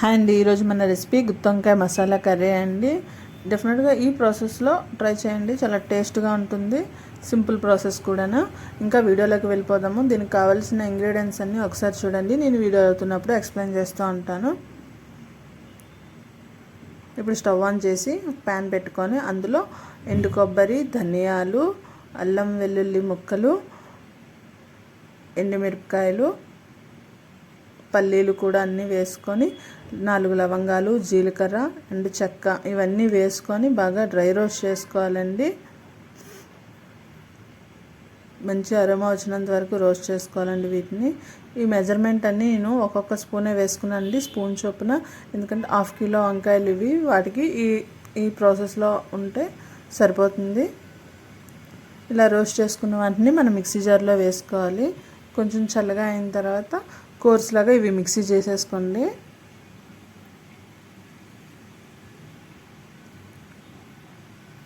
Hi అండి ఈరోజు మన రెసిపీ గుత్తొంకాయ మసాలా కర్రీ అండి. డెఫినెట్గా ఈ ప్రాసెస్లో ట్రై చేయండి చాలా టేస్ట్గా ఉంటుంది. సింపుల్ ప్రాసెస్ కూడాను. ఇంకా వీడియోలోకి వెళ్ళిపోదాము. దీనికి కావాల్సిన ఇంగ్రీడియంట్స్ అన్నీ ఒకసారి చూడండి. నేను వీడియో అవుతున్నప్పుడు ఎక్స్ప్లెయిన్ చేస్తూ ఉంటాను. ఇప్పుడు స్టవ్ ఆన్ చేసి ప్యాన్ పెట్టుకొని అందులో ఎండు కొబ్బరి ధనియాలు అల్లం వెల్లుల్లి ముక్కలు ఎండుమిరపకాయలు పల్లీలు కూడా అన్నీ వేసుకొని నాలుగు లవంగాలు జీలకర్ర అండ్ చెక్క ఇవన్నీ వేసుకొని బాగా డ్రై రోస్ట్ చేసుకోవాలండి. మంచి అరోమా వచ్చినంత వరకు రోస్ట్ చేసుకోవాలండి వీటిని. ఈ మెజర్మెంట్ అన్నీ నేను ఒక్కొక్క స్పూనే వేసుకున్నానండి స్పూన్ చొప్పున. ఎందుకంటే హాఫ్ కిలో వంకాయలు ఇవి వాటికి ఈ ఈ ప్రాసెస్లో ఉంటే సరిపోతుంది. ఇలా రోస్ట్ చేసుకున్న వాటిని మనం మిక్సీ జార్లో వేసుకోవాలి. కొంచెం చల్లగా అయిన తర్వాత కోర్స్ లాగా ఇవి మిక్సీ చేసేసుకోండి.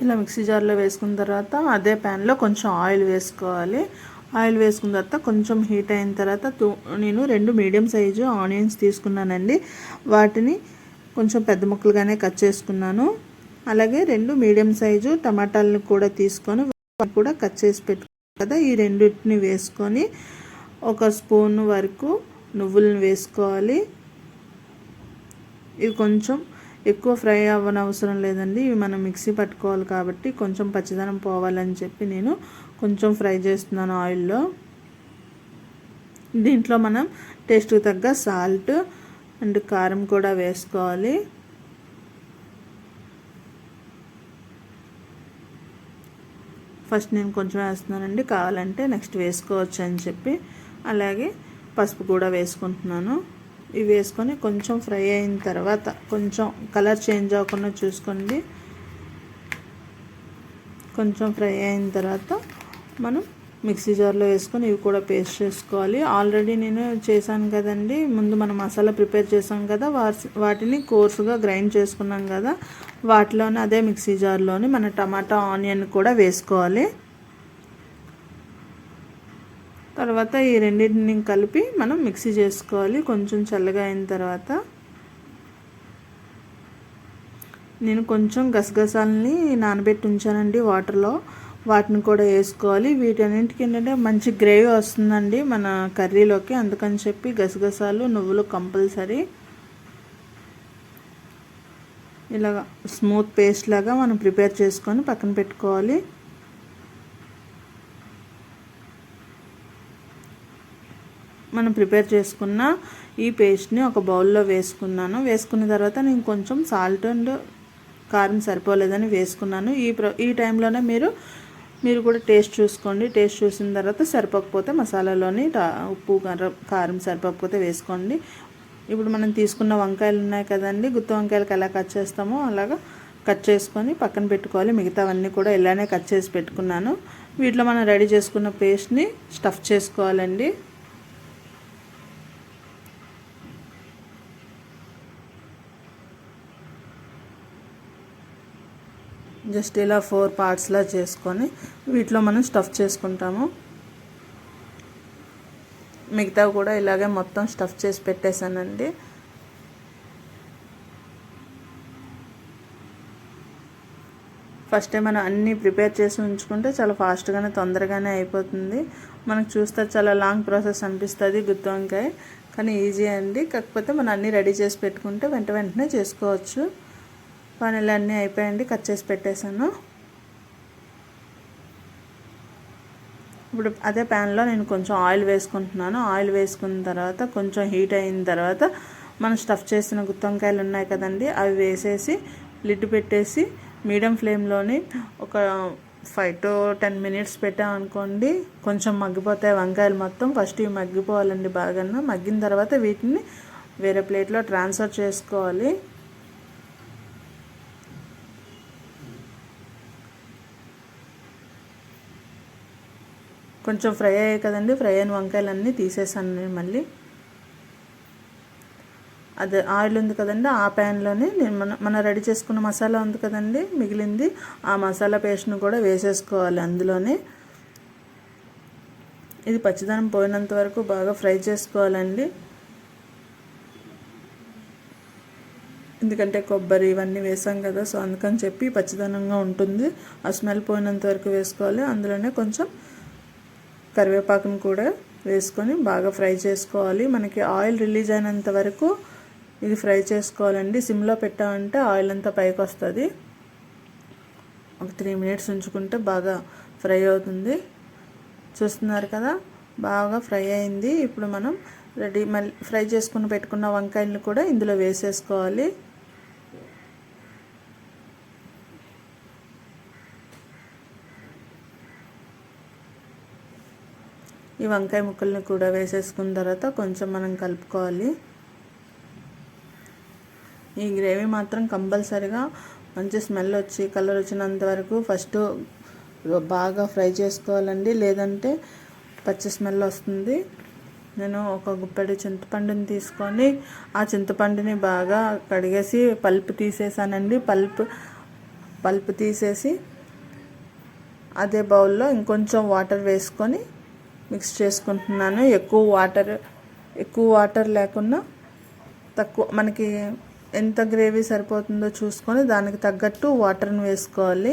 ఇలా మిక్సీ జార్లో వేసుకున్న తర్వాత అదే ప్యాన్లో కొంచెం ఆయిల్ వేసుకోవాలి. ఆయిల్ వేసుకున్న తర్వాత కొంచెం హీట్ అయిన తర్వాత నేను రెండు మీడియం సైజు ఆనియన్స్ తీసుకున్నానండి. వాటిని కొంచెం పెద్ద ముక్కలుగానే కట్ చేసుకున్నాను. అలాగే రెండు మీడియం సైజు టమాటాలను కూడా తీసుకొని కూడా కట్ చేసి పెట్టుకున్నాను కదా ఈ రెండింటిని వేసుకొని ఒక స్పూన్ వరకు నువ్వులను వేసుకోవాలి. ఇవి కొంచెం ఎక్కువ ఫ్రై అవ్వని అవసరం లేదండి. ఇవి మనం మిక్సీ పట్టుకోవాలి కాబట్టి కొంచెం పచ్చిదనం పోవాలని చెప్పి నేను కొంచెం ఫ్రై చేస్తున్నాను ఆయిల్లో. దీంట్లో మనం టేస్ట్కి తగ్గ సాల్ట్ అండ్ కారం కూడా వేసుకోవాలి. ఫస్ట్ నేను కొంచెం వేస్తున్నానండి. కావాలంటే నెక్స్ట్ వేసుకోవచ్చు అని చెప్పి. అలాగే పసుపు కూడా వేసుకుంటున్నాను. ఇవి వేసుకొని కొంచెం ఫ్రై అయిన తర్వాత కొంచెం కలర్ చేంజ్ అవ్వకుండా చూసుకోండి. కొంచెం ఫ్రై అయిన తర్వాత మనం మిక్సీ జార్లో వేసుకొని ఇవి కూడా పేస్ట్ చేసుకోవాలి. ఆల్రెడీ నేను చేశాను కదండి. ముందు మనం మసాలా ప్రిపేర్ చేసాం కదా. వాటిని కోర్సుగా గ్రైండ్ చేసుకున్నాం కదా. వాటిలోనే అదే మిక్సీ జార్లోని మన టమాటా ఆనియన్ కూడా వేసుకోవాలి. తర్వాత ఈ రెండింటిని కలిపి మనం మిక్సీ చేసుకోవాలి. కొంచెం చల్లగా అయిన తర్వాత నేను కొంచెం గసగసాలని నానబెట్టి ఉంచానండి వాటర్లో. వాటిని కూడా వేసుకోవాలి. వీటన్నింటికి ఏంటంటే మంచి గ్రేవీ వస్తుందండి మన కర్రీలోకి. అందుకని చెప్పి గసగసాలు నువ్వులు కంపల్సరీ ఇలాగ స్మూత్ పేస్ట్ లాగా మనం ప్రిపేర్ చేసుకొని పక్కన పెట్టుకోవాలి. మనం ప్రిపేర్ చేసుకున్న ఈ పేస్ట్ని ఒక బౌల్లో వేసుకున్నాను. వేసుకున్న తర్వాత నేను కొంచెం సాల్ట్ అండ్ కారం సరిపోలేదని వేసుకున్నాను. ఈ ఈ టైంలోనే మీరు మీరు కూడా టేస్ట్ చూసుకోండి. టేస్ట్ చూసిన తర్వాత సరిపోకపోతే మసాలాలోని ఉప్పు కారం సరిపోకపోతే వేసుకోండి. ఇప్పుడు మనం తీసుకున్న వంకాయలు ఉన్నాయి కదండి. గుత్త వంకాయలకు ఎలా కట్ చేస్తామో అలాగా కట్ చేసుకొని పక్కన పెట్టుకోవాలి. మిగతావన్నీ కూడా ఇలానే కట్ చేసి పెట్టుకున్నాను. వీటిలో మనం రెడీ చేసుకున్న పేస్ట్ని స్టఫ్ చేసుకోవాలండి. జస్ట్ ఇలా ఫోర్ పార్ట్స్లా చేసుకొని వీటిలో మనం స్టఫ్ చేసుకుంటాము. మిగతా కూడా ఇలాగే మొత్తం స్టఫ్ చేసి పెట్టేశానండి. ఫస్ట్ మనం అన్నీ ప్రిపేర్ చేసి ఉంచుకుంటే చాలా ఫాస్ట్గానే తొందరగానే అయిపోతుంది. మనకు చూస్తే చాలా లాంగ్ ప్రాసెస్ అనిపిస్తుంది గుత్తి వంకాయ. కానీ ఈజీ అండి. కాకపోతే మనం అన్నీ రెడీ చేసి పెట్టుకుంటే వెంట వెంటనే చేసుకోవచ్చు. పనులు అన్నీ అయిపోయండి కట్ చేసి పెట్టేశాను. ఇప్పుడు అదే ప్యాన్లో నేను కొంచెం ఆయిల్ వేసుకుంటున్నాను. ఆయిల్ వేసుకున్న తర్వాత కొంచెం హీట్ అయిన తర్వాత మనం స్టఫ్ చేసిన గుత్తొంకాయలు ఉన్నాయి కదండి అవి వేసేసి లిడ్ పెట్టేసి మీడియం ఫ్లేమ్లోని ఒక ఫైవ్ టు టెన్ మినిట్స్ పెట్టామనుకోండి కొంచెం మగ్గిపోతాయి వంకాయలు మొత్తం. ఫస్ట్ ఇవి మగ్గిపోవాలండి బాగా. మగ్గిన తర్వాత వీటిని వేరే ప్లేట్లో ట్రాన్స్ఫర్ చేసుకోవాలి. కొంచెం ఫ్రై అయ్యాయి కదండి ఫ్రై అయిన వంకాయలన్నీ తీసేసాను నేను మళ్ళీ. అదే ఆయిల్ ఉంది కదండి ఆ ప్యాన్లోనే నేను మన మన రెడీ చేసుకున్న మసాలా ఉంది కదండి మిగిలింది. ఆ మసాలా పేస్ట్ను కూడా వేసేసుకోవాలి అందులోనే. ఇది పచ్చిదనం పోయినంత వరకు బాగా ఫ్రై చేసుకోవాలండి. ఎందుకంటే కొబ్బరి ఇవన్నీ వేసాం కదా సో అందుకని చెప్పి పచ్చిదనంగా ఉంటుంది. ఆ స్మెల్ పోయినంత వరకు వేసుకోవాలి అందులోనే కొంచెం కరివేపాకును కూడా వేసుకొని బాగా ఫ్రై చేసుకోవాలి. మనకి ఆయిల్ రిలీజ్ అయినంత వరకు ఇది ఫ్రై చేసుకోవాలండి. సిమ్లో పెట్టామంటే ఆయిల్ అంతా పైకి వస్తుంది. ఒక త్రీ మినిట్స్ ఉంచుకుంటే బాగా ఫ్రై అవుతుంది. చూస్తున్నారు కదా? బాగా ఫ్రై అయింది. ఇప్పుడు మనం రెడీ మళ్ళీ ఫ్రై చేసుకుని పెట్టుకున్న వంకాయలను కూడా ఇందులో వేసేసుకోవాలి. ఈ వంకాయ ముక్కల్ని కూడా వేసేసుకున్న తర్వాత కొంచెం మనం కలుపుకోవాలి. ఈ గ్రేవీ మాత్రం కంపల్సరిగా మంచి స్మెల్ వచ్చి కలర్ వచ్చినంత వరకు ఫస్ట్ బాగా ఫ్రై చేసుకోవాలండి. లేదంటే పచ్చి స్మెల్ వస్తుంది. నేను ఒక గుప్పెడు చింతపండుని తీసుకొని ఆ చింతపండుని బాగా కడిగేసి పల్పు తీసేసానండి. పల్ప్ పల్పు తీసేసి అదే బౌల్లో ఇంకొంచెం వాటర్ వేసుకొని మిక్స్ చేసుకుంటున్నాను. ఎక్కువ వాటర్ ఎక్కువ వాటర్ లేకుండా తక్కువ మనకి ఎంత గ్రేవీ సరిపోతుందో చూసుకొని దానికి తగ్గట్టు వాటర్ని వేసుకోవాలి.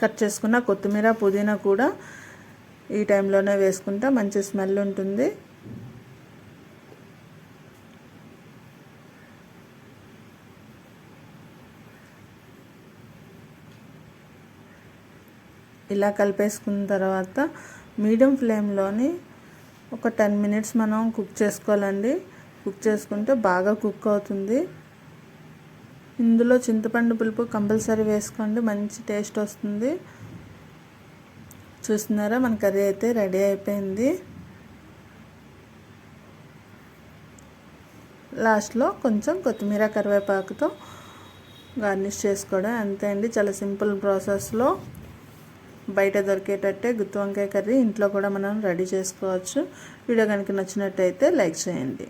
కట్ చేసుకున్న కొత్తిమీర పుదీనా కూడా ఈ టైంలోనే వేసుకుంటే మంచి స్మెల్ ఉంటుంది. ఇలా కలిపేసుకున్న తర్వాత మీడియం ఫ్లేమ్లోని ఒక టెన్ మినిట్స్ మనం కుక్ చేసుకోవాలండి. కుక్ చేసుకుంటే బాగా కుక్ అవుతుంది. ఇందులో చింతపండు పులుపు కంపల్సరీ వేసుకోండి. మంచి టేస్ట్ వస్తుంది. చూస్తున్నారా? మన కర్రీ అయితే రెడీ అయిపోయింది. లాస్ట్లో కొంచెం కొత్తిమీర కరివేపాకుతో గార్నిష్ చేసుకోవడం అంతే అండి. చాలా సింపుల్ ప్రాసెస్లో బయట దొరికేటట్టే గుత్తి వంకాయ కర్రీ ఇంట్లో కూడా మనం రెడీ చేసుకోవచ్చు. వీడియో కనుక నచ్చినట్టయితే లైక్ చేయండి.